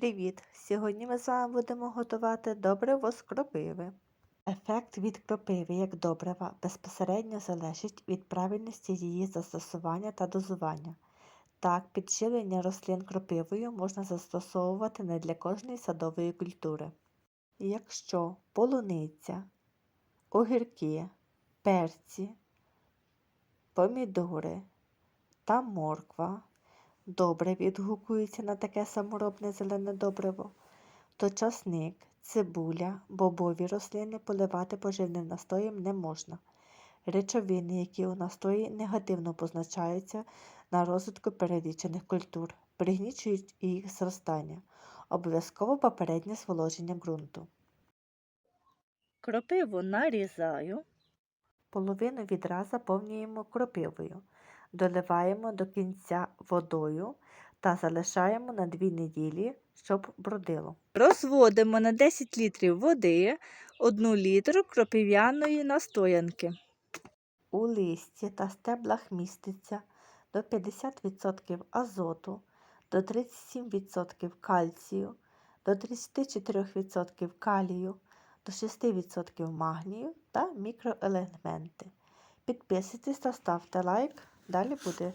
Привіт! Сьогодні ми з вами будемо готувати добриво з кропиви. Ефект від кропиви як добрива безпосередньо залежить від правильності її застосування та дозування. Так, підживлення рослин кропивою можна застосовувати не для кожної садової культури. Якщо полуниця, огірки, перці, помідори та морква добре відгукуються на таке саморобне зелене добриво, то часник, цибуля, бобові рослини поливати поживним настоєм не можна. Речовини, які у настої негативно позначаються на розвитку перелічених культур, пригнічують їх зростання, обов'язково попереднє зволоження ґрунту. Кропиву нарізаю. Половину відра заповнюємо кропивою, доливаємо до кінця водою та залишаємо на 2 неділі, щоб бродило. Розводимо на 10 літрів води 1 літр кропив'яної настоянки. У листі та стеблах міститься до 50% азоту, до 37% кальцію, до 34% калію, до 6% магнію та мікроелементи. Підписуйтесь та ставте лайк, далі буде